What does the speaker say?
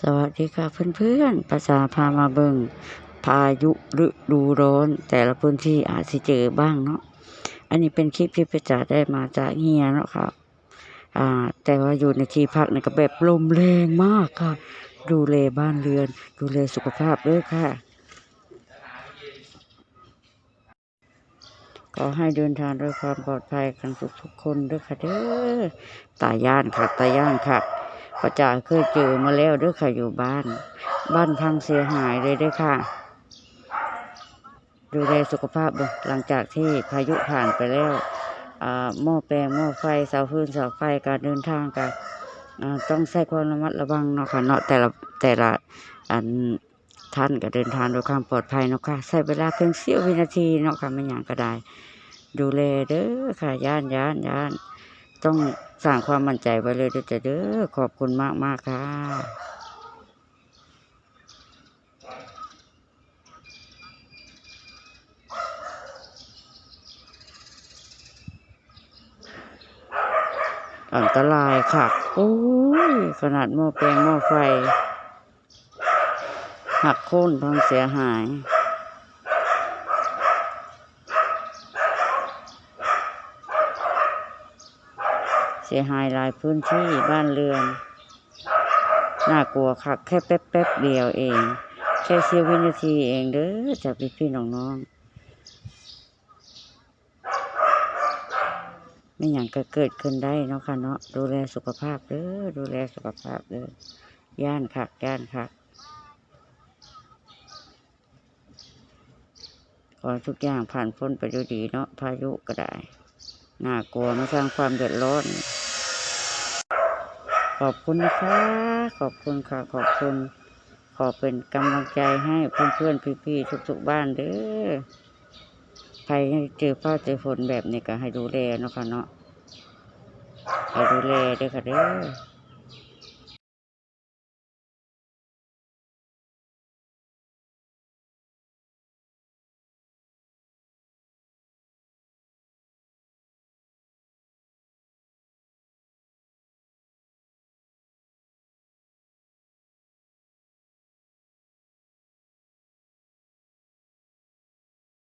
สวัสดีค่ะเพื่อนๆ ประชาพามาเบิงพายุฤดูร้อน แต่ละพื้นที่อาจสิเจอบ้างเนาะ อันนี้เป็นคลิปที่ประจาได้มาจากเฮียเนาะค่ะ อ่า แต่ว่าอยู่ในที่พักในี่ก็แบบลมแรงมากค่ะ ดูแลบ้านเรือน ดูแลสุขภาพด้วยค่ะขอให้เดินทางด้วยความปลอดภัยกันทุกๆคนด้วยค่ะเด้อ ตาย่านค่ะ ตาย่านค่ะ ประจาเคยเจอมาแล้วด้วยค่ะอยู่บ้าน บ้านพังเสียหายเลยด้วยค่ะ ดูแลสุขภาพด้วยหลังจากที่พายุผ่านไปแล้วอ่าหม้อแปลงหม้อไฟเสาพื้นเสาไฟการเดินทางกันอ่าต้องใช้ความระมัดระวังเนาะค่ะเนาะแต่ละแต่ละอันท่านก็เดินทางด้วยความปลอดภัยเนาะค่ะใช้เวลาเพียงเสี้ยววินาทีเนาะค่ะไม่อย่างก็ได้ ดูแลเด้อค่ะย่านย่านย่าน ต้องสร้างความมั่นใจไว้เลยเด้อเด้อขอบคุณมากมากค่ะ อันตรายค่ะ โอ้ย ขนาดหม้อแปลงหม้อไฟ หักโค่นพังเสียหาย เสียหายหลายพื้นที่บ้านเรือน น่ากลัวค่ะแค่แป๊บแป๊บๆเดียวเอง แค่เสี้ยววินาทีเองเด้อจากพี่พี่ๆน้องๆไม่อย่างก็เกิดขึ้นได้เนาะค่ะเนาะดูแลสุขภาพเด้อดูแลสุขภาพเด้อย่านคักย่านคักขอทุกอย่างผ่านพ้นไปด้วยดีเนาะพายุก็ได้ น่ากลัวมาสร้างความเดือดร้อน ขอบคุณนะคะ ขอบคุณค่ะ ขอบคุณ ขอเป็นกำลังใจให้เพื่อนๆพี่ๆทุกๆบ้านเด้อ ใครเจอฝ้าเจอฝนแบบนี้ก็ให้ดูแลเนาะค่ะเนาะให้ดูแลเด้อค่ะเด้อ